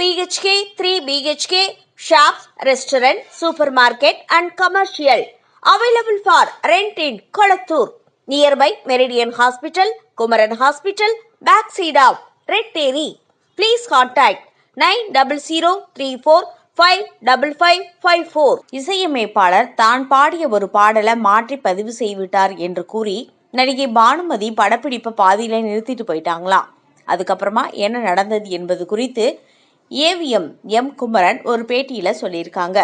BHK three BHK shops restaurant super market and commercial available for rent in Kolathur nearby Meridian hospital Kumaran hospital back side of red dairy please contact nine double zero three four five double five five four இசையமைப்பாளர் தான் பாடிய ஒரு பாடலை மாற்றி பதிவு செய்துவிட்டார் என்று கூறி நடிகை பானுமதி படப்பிடிப்பை பாதியில் நிறுத்திட்டு போயிட்டாங்களாம் அதுக்கப்புறமா என்ன நடந்தது என்பது குறித்து ஏவிஎம் எம் குமரன் ஒரு பேட்டியில சொல்லியிருக்காங்க.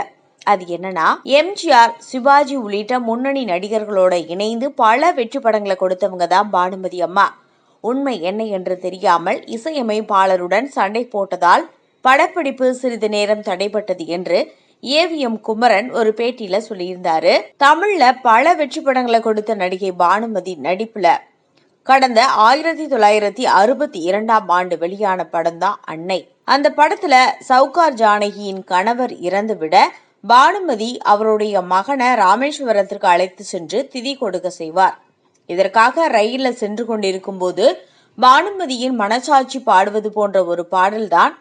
அது என்னன்னா எம்ஜிஆர் சிவாஜி உள்ளிட்ட முன்னணி நடிகர்களோட இணைந்து பல வெற்றி படங்களை கொடுத்தவங்க தான் பானுமதி அம்மா. உண்மை என்ன என்று தெரியாமல் இசையமைப்பாளருடன் சண்டை போட்டதால் படப்பிடிப்பு சிறிது நேரம் தடைப்பட்டது என்று ஏவிஎம் குமரன் ஒரு பேட்டியில சொல்லியிருந்தாரு. தமிழ்ல பல வெற்றி படங்களை கொடுத்த நடிகை பானுமதி நடிப்புல கடந்த ஆயிரத்தி தொள்ளாயிரத்தி அறுபத்தி இரண்டாம் ஆண்டு வெளியான படம் தான் அன்னை. அந்த படத்துல சவுகார் ஜானகியின் கணவர் இறந்துவிட பானுமதி அவருடைய மகனை ராமேஸ்வரத்திற்கு அழைத்து சென்று திதி கொடுக்க செய்வார். இதற்காக ரயில்ல சென்று கொண்டிருக்கும் போது பானுமதியின் மனசாட்சி பாடுவது போன்ற ஒரு பாடல்தான்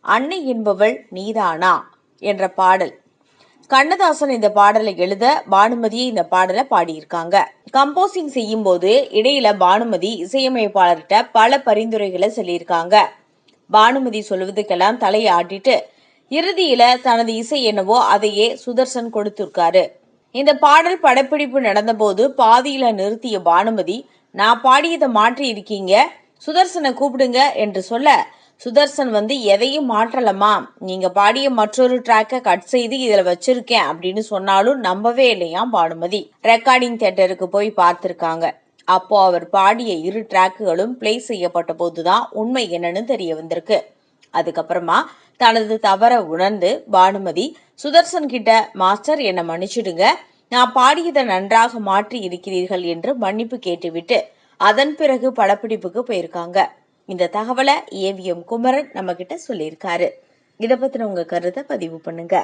அன்னை என்பவள் நீதானா என்ற பாடல். கண்ணதாசன் இந்த பாடலை எழுத பானுமதியை இந்த பாடலை பாடியிருக்காங்க. கம்போசிங் செய்யும் போது இடையில பானுமதி இசையமைப்பாளர்கிட்ட பல பரிந்துரைகளை சொல்லியிருக்காங்க. பானுமதி சொல்வதுக்கெல்லாம் தலையை ஆட்டிட்டு இறுதியில தனது இசை என்னவோ அதையே சுதர்சன் கொடுத்திருக்காரு. இந்த பாடல் படப்பிடிப்பு நடந்தபோது பாதியில நிறுத்திய பானுமதி நான் பாடியதை மாற்றி இருக்கீங்க சுதர்சனை கூப்பிடுங்க என்று சொல்ல சுதர்சன் வந்து எதையும் மாற்றலமா நீங்க பாடிய மற்றொரு ட்ராக்கை கட் செய்து இதுல வச்சிருக்கேன் அப்படின்னு சொன்னாலும் நம்பவே இல்லையாம் பானுமதி? ரெக்கார்டிங் தியேட்டருக்கு போய் பார்த்திருக்காங்க. அப்போ அவர் பாடிய இரு ட்ராக்குகளும் பிளே செய்யப்பட்ட போதுதான் உண்மை என்னன்னு தெரிய வந்திருக்கு. அதுக்கப்புறமா தனது தவற உணர்ந்து பானுமதி சுதர்சன் கிட்ட மாஸ்டர் என்னை மன்னிச்சிடுங்க. நான் பாடியதை நன்றாக மாற்றி இருக்கிறீர்கள் என்று மன்னிப்பு கேட்டுவிட்டு அதன் பிறகு படப்பிடிப்புக்கு போயிருக்காங்க. இந்த தகவலை ஏவிஎம் குமரன் நம்ம கிட்ட சொல்லியிருக்காரு. இதை பத்தின உங்க கருத்தை பதிவு பண்ணுங்க.